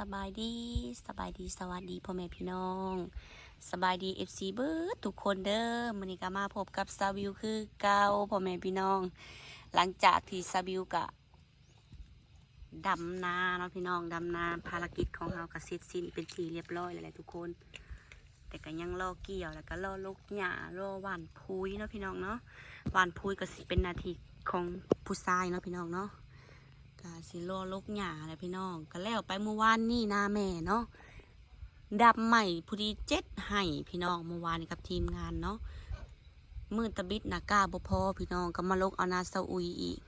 สบายดีสบายดีสวัสดีพ่อแม่พี่น้อง สบายดีเอฟซีเบิร์ดทุกคนเด้อมื้อนี้ก็มาพบกับซาวิวคือเก่าพ่อแม่พี่น้อง หลังจากที่ซาวิวกะดำนาเนาะพี่น้องดำนาภารกิจของเราก็เสร็จสิ้นเป็นทีเรียบร้อยแล้วแหละทุกคน แต่ก็ยังรอเกี่ยวแล้วก็รอลูกหญ้ารอหวานพุยเนาะพี่น้องเนาะหวานพุยก็สิเป็นนาทีของผู้ชายเนาะพี่น้องเนาะ กาสิโลลกหญ้าอะไรพี่น้องก็แล้วไปเมื่อวานนี่นาแม่เนาะดับใหม่พอดีเจ็ดให้พี่น้องเมื่อวานนี้กับทีมงานเนาะมืดตะบิดหนาก้าบ่พอพี่น้องก็มาลกเอานาซาอุยอีก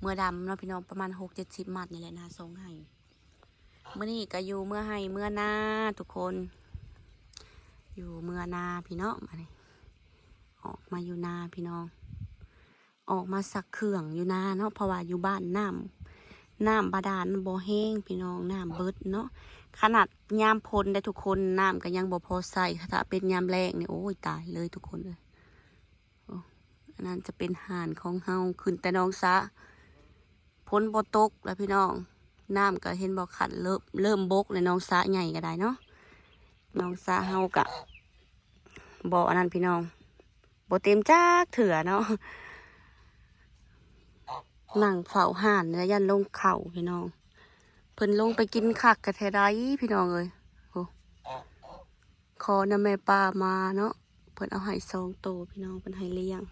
เมื่อดำเนาะพี่น้องประมาณหกเจ็ดสิบมัดนี่แหละนาสองให้เมื่อนี้ก็อยู่เมื่อให้เมื่อนาทุกคน อยู่เมื่อนาพี่น้องมาเลยออกมาอยู่นาพี่น้อง ออกมาสักเครื่องอยู่นาเนาะเพราะว่าอยู่บ้านน้ำน้ำบาดาลบ่แห้งพี่น้องน้ำเบิดเนาะขนาดยามพลได้ทุกคนน้ำก็ยังบ่พอใส่ถ้าเป็นยามแรงเนี่ยโอ้ยตายเลยทุกคนเลยอันนั้นจะเป็นห่านของเฮาขึ้นแต่น้องสะพ้นบ่ตกแล้วพี่น้องน้ำก็เห็นบ่ขัดเริ่มเริ่มบกเลยน้องสะใหญ่ก็ได้เนาะน้องสะเฮากะบ่อันนั้นพี่น้องบ่เต็มจักเถื่อเนาะ นั่งเฝ้าห่านแล้วยันลงเข่าพี่น้อง เพิ่นลงไปกินคักกระเทไรพี่น้องเอ้ยโอ้คอนะแม่ป้ามาเนาะเพิ่นเอาให้สองโตพี่น้องเพิ่นให้เลี้ยง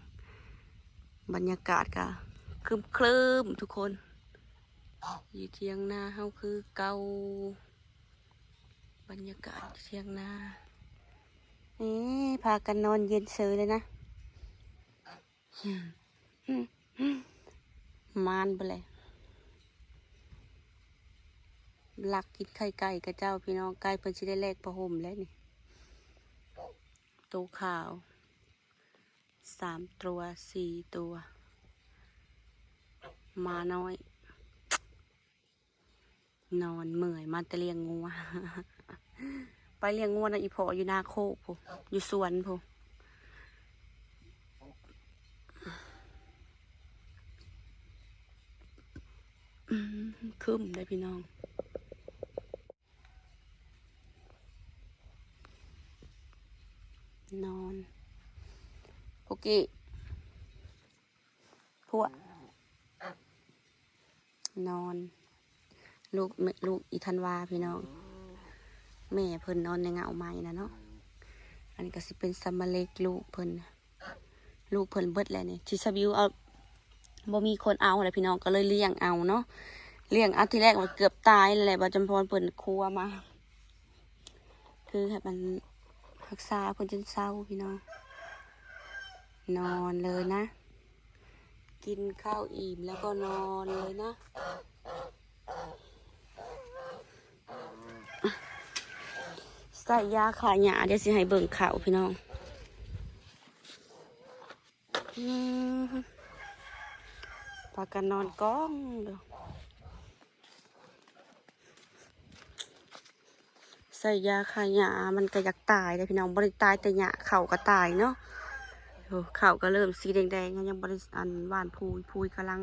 บรรยากาศกะคลึมคลืมทุกคนอยู่เทียงนาเฮาคือเกาบรรยากาศเทียงนาเอ๊พากันนอนเย็นเซยเลยนะ มานไปเลยหลักกินไข่ไก่กับเจ้าพี่น้องไก่เพิ่นสิได้แลกประหมแล้วนี่ตัวขาวสามตัวสี่ตัว มาน้อย นอนเมื่อยมาแต่เลี้ยงงัว ไปเลี้ยงงัวนะอีพออยู่นาโคกพูอยู่สวนพู อืม คึมได้พี่น้องนอนพวกกี้พวกนอน ลูกแม่ลูกอีธันวาพี่น้อง แม่เพิ่นนอนในเงาไม้นะเนาะอันนี้ก็สิเป็นซัมาเล็กลูกเพิ่นลูกเพิ่นเบิดแล้วนี่ที่สบิวเอาบ่มีคนเอาอะไรพี่น้องก็เลยเลี้ยงเอาเนาะ เลี้ยงเอาทีแรกมันเกือบตายเลยแหละบาจำพรเปิดครัวมา คือให้มันรักษาเพิ่นจนเศร้าพี่น้อง นอนเลยนะ กินข้าวอิ่มแล้วก็นอนเลยนะใส่ยาขายหยาเดี๋ยวสิให้เบิ่งข่าวพี่น้องพากันนอนก้องเด้อ ใส่ยาคายามันก็อยากตายเลยพี่น้องบริตายแต่หยาเข่าก็ตายเนาะเข่าก็เริ่มสีแดงๆยังบริอันหวานพูยพูยกำลัง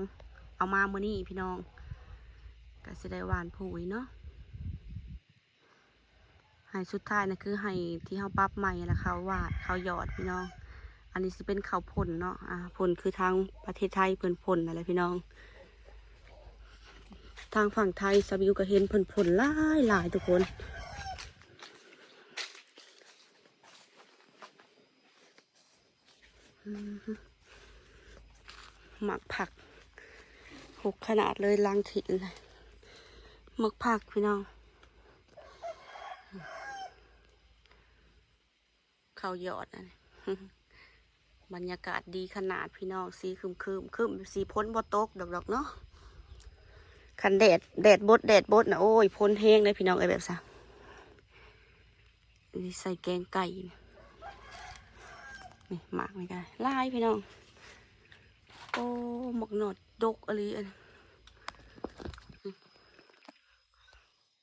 เอามาเมื่อนี้พี่น้องก็จะได้หวานพูยเนาะให้สุดท้ายนะคือให้ที่เขาปั๊บใหม่แล้วเขาวาดเขาหยอดพี่น้อง อันนี้สิเป็นเขาวพ่นเนาะอ่าพ่นคือทางประเทศไทยเพิ่นพนอะไรพี่น้องทางฝั่งไทยสบิวก็เห็นเพิ่นพนหลายหลายทุกคน หมักผักหกขนาดเลยลังถิ่นเลยหมึกผักพี่น้องเขาวยอดนนี้บรรยากาศดีขนาดพี่น้องสีคึมคึมคึมสีพ้นบตกดอกดอกๆเนาะคันแดดแดดบดแดดบดนะโอ้ยพ้นแห้งเลยพี่น้องไอ้แบบซะใส่แกงไก่นี่หมากไม่ได้ลายพี่น้อง อ้หมกหนอดดกอะไรอัน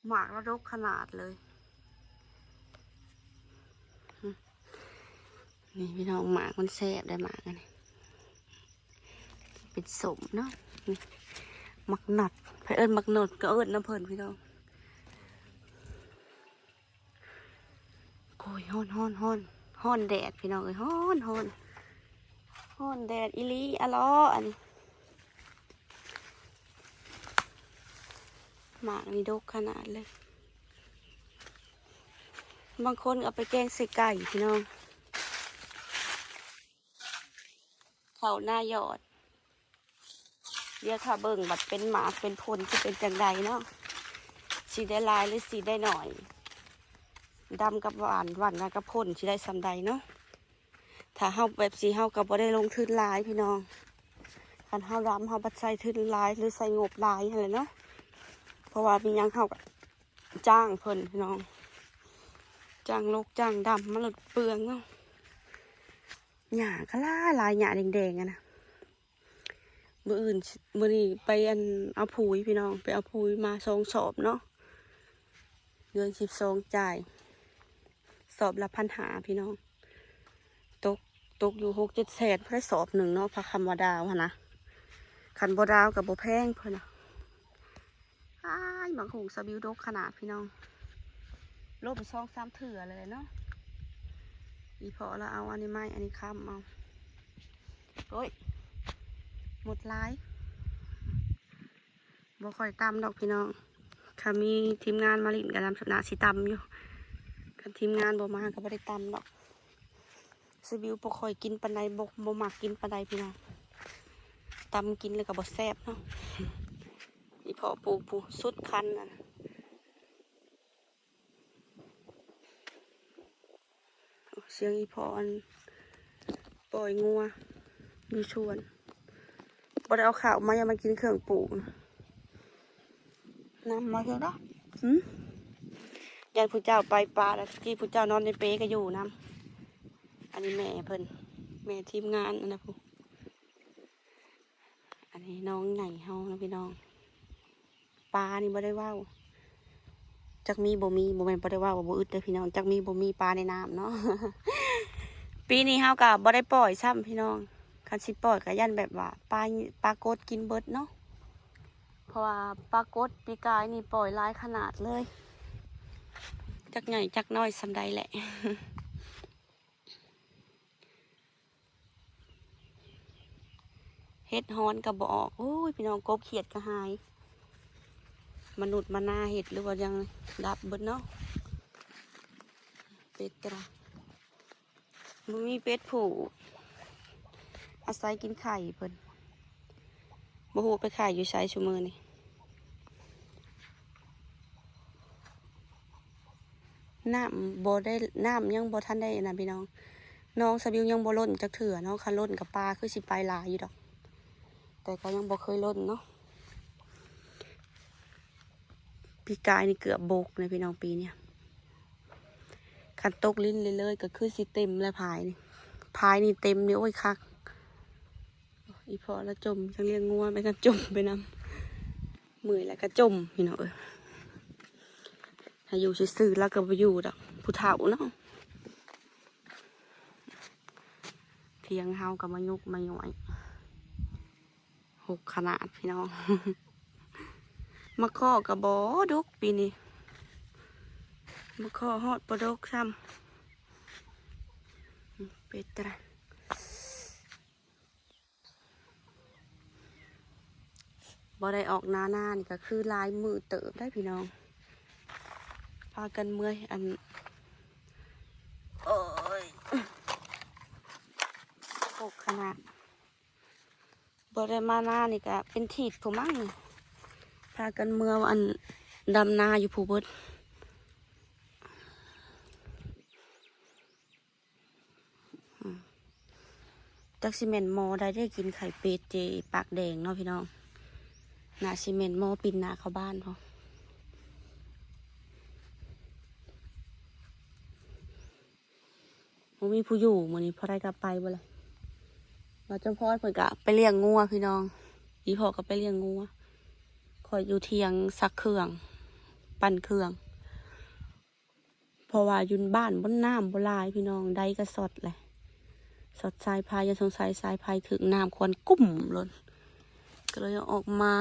หมากแล้วดกขนาดเลย นี่พี่น้องหมากมันแซ่บได้หมากอันนี้เป็นสมเนาะนี่มักหนัดไปเอิญมักหนอดก็เอิญน้ำเพลินพี่น้องโอ้ยฮ้อนฮ้อนฮ้อนฮ้อนแดดพี่น้องเอ้ยฮ้อนฮ้อน ฮ้อนแดดอีลีอะล้ออันนี้หมากนี่ดกขนาดเลย บางคนเอาไปแกงใส่ไก่พี่น้องเขาหน้ายอด เดี๋ยวถ้าเบิ่งบัดเป็นหมาเป็นพลจะเป็นจังใดเนาะสีได้ลายหรือสีได้หน่อยดำกับหวานหวานกับพ่นสีได้สำใดเนาะ ถ้าเฮาแบบสีเฮากับบ่ได้ลงทุนหลายพี่น้องคันเฮาดำเฮาบัดใส่ทุนหลายหรือใส่งบหลายอะไรเนาะเพราะว่ามียังเฮาก็จ้างเพิ่นพี่น้อง จ้างลกจ้างดำมันหลุดเปลืองเนาะหญ้าก็หลาลายหญ้าแดงๆอะนะมืออื่นมือนี้ไปอันเอาปุ๋ยพี่น้อง ไปเอาปุ๋ยมาสองสอบเนาะเดือนสิบสองจ่าย สอบละพันหาพี่น้อง ตกอยู่หกเจ็ดแสนเพื่อสอบหนึ่งเนาะพระคำวาดาวหั้นะขันบดาวกับโบแพงเพื่อนนะไอ้บางหงสบิวดกขนาดพี่น้องโลบไปซองสามเถื่อเลยเนาะอีพอแล้วเอาอันนี้ไม่อันนี้ค้ำเอาโอ้ยหมดร้ายบ่ค่อยตำดอกพี่น้องค่ะมีทีมงานมาลินกับนำสนาสิตำอยู่กับทีมงานบ่มาก็บ่ได้ตำดอก สบิวบ่ค่อยกินปันใดบ่บ่มักกินปันใดพี่น้องตำกินเลยก็บ่แซ่บเนาะอีพอปลูกปูสุดคันน่ะนะโอ้เสียงอีพออันปล่อยงัวอยู่ชวนบ่ได้เอาข้าวมายังมากินเครื่องปลูกนะนำมาเถอะเนาะหืมยายผู้เจ้าไปปลาแล้วที่ผู้เจ้านอนในเป๊ก็อยู่นำ อันนี้แม่เพิ่นแม่ทีมงานนะผู้อันนี้น้องใหญ่เฮานะพี่น้องปลานี่บ่ได้ว้าวจักมีบ่มีบ่แม่นบ่ได้ว้าวบ่อึดเด้อพี่น้องจักมีบ่มีปลาในน้ำเนาะปีนี้เฮาก็บ่ได้ปล่อยซ้ำพี่น้องคันสิปล่อยก็ยันแบบว่าปลาปลากดกินเบิดเนาะเพราะว่าปลากดปีกายนี่ปล่อยหลายขนาดเลย จักใหญ่จักน้อยสำใดแหละ เฮ็ดฮอนกระบอกโอ้ยพี่น้องกบเขียดกระหาย มนุษย์มานาเห็ดหรือว่ายังดับเบิดเนาะเป็ดกระมันมีเป็ดผูอาศัยกินไข่เพิ่นบ่ฮู้ไปขายอยู่ไสชุมือนี่น้ำบ่ได้น้ำยังบ่ทันได้นะพี่น้อง น้องสบิวยังบ่ล้นจักเถื่อเนาะคันล้นกับปลาคือสิไปหลายอยู่ดอก แต่ก็ยังบ่เคยล้นเนาะปีกายนี่เกือบโบกเลยพี่น้องปีเนี่ยคันตกลิ้นเลยเลยๆก็คือสิเต็มแล้วพายนี่พายนี่เต็มนี่โอ้ยคักอีพอแล้วจมจะเลี้ยงงัวไปกันจมไปนำมือแล้วก็จมพี่น้องเอ้ยถ้าอยู่ซื่อๆแล้วก็ไปอยู่ดอกผู้เฒ่าเนาะเทียงเฮากับมายุกมาหน่อย หกขนาดพี่น้องมาข้อกับบอดกปีนี้มาข้อฮอดปลาดกซ้ำเป็ดตระบ่ได้ออกหน้าหน้านี่ก็คือลายมือเติบได้พี่น้อง พากันเมื่อยอัน โอ้ยหกขนาด บ่ได้มาหน้านี่ก็เป็นถีดผู้มั่งพากันเมื่ออันดำนาอยู่ผู้เบิดจักซิเมนต์มอได้ได้กินไข่เป็ดเจปากแดงเนาะพี่น้องนาซีเมนต์มอปินนาเข้าบ้านพอมันมีผู้อยู่มันนี้พอได้กลับไปบ่เลย เราเจ้าพ่อเพิ่นกะไปเลี้ยงงัวพี่น้อง อีพ่อก็ไปเลี้ยงงัวคอยอยู่เทียงซักเครื่อง ปั่นเครื่อง เพราะว่ายุนบ้านบนน้ำบนลายพี่น้องได้ก็สดเลยสดสายพายยังสงสัยสายพายถึงน้ำควันกุ้มเลยก็เลยออกมา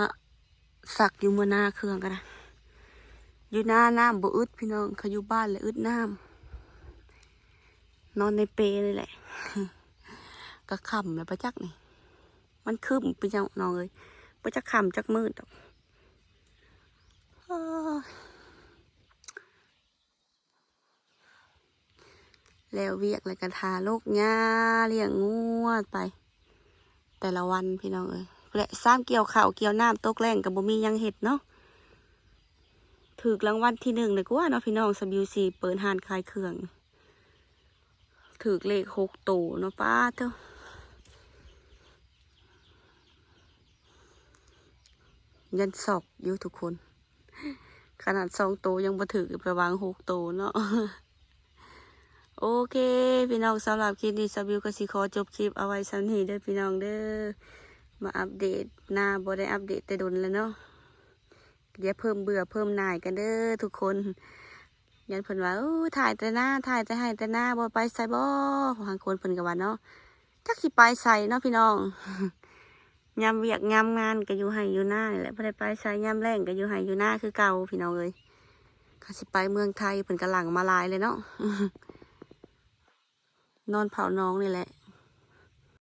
สักอยู่เมื่อหน้าเครื่องกันนะอยู่หน้าน้ำบ่อึดพี่น้องเขาอยู่บ้านเลยอึดน้ำนอนในเปรเลยแหละ ก็ขำแล้วประจักนี่ มันคืมไปจังน้องเอ้ยประจักขำจักมืดดอกแล้วเวียกเลยกันทาโลกหญ้าเลี้ยงงวดไป แต่ละวันพี่น้องเอ้ยและซ้ำเกี่ยวข่าวเกี่ยวน้ำตกแรงกับบ่มียังเห็ดเนาะถือรางวัลที่หนึ่งเลยกูว่าเนาะพี่น้องสบิวซีเปิดหานขายเครื่องถือเลขหกตัวเนาะป้าเจ้า ยันสอบอยู่ทุกคน ขนาดสองโตยังบ่ถือไปวางหกโตเนาะโอเค พี่น้องสำหรับคลิปนี้สบิวก็สิขอจบคลิปเอาไว้สำนี้เด้อพี่น้องเด้อมาอัปเดตหน้าบ่ได้อัปเดตแต่ดนแล้วเนาะเดี๋ยวเพิ่มเบื่อเพิ่มหน่ายกันเด้อทุกคน ยันเพิ่นว่าอู้ถ่ายแต่หน้าถ่ายแต่ให้แต่หน้าบ่ไปใส่บ่บางคนเพิ่นก็ว่าเนาะจักสิไปใส่เนาะพี่น้อง ยามเวียกยามงานก็อยู่ให้อยู่หน้านี่แหละบ่ได้ไปใช้ยามแรงก็อยู่ให้อยู่หน้าคือเก่าพี่น้องเลยเขาสิไปเมืองไทยเพิ่นก็หลังมาลายเลยเนาะนอนเผาน้องนี่แหละ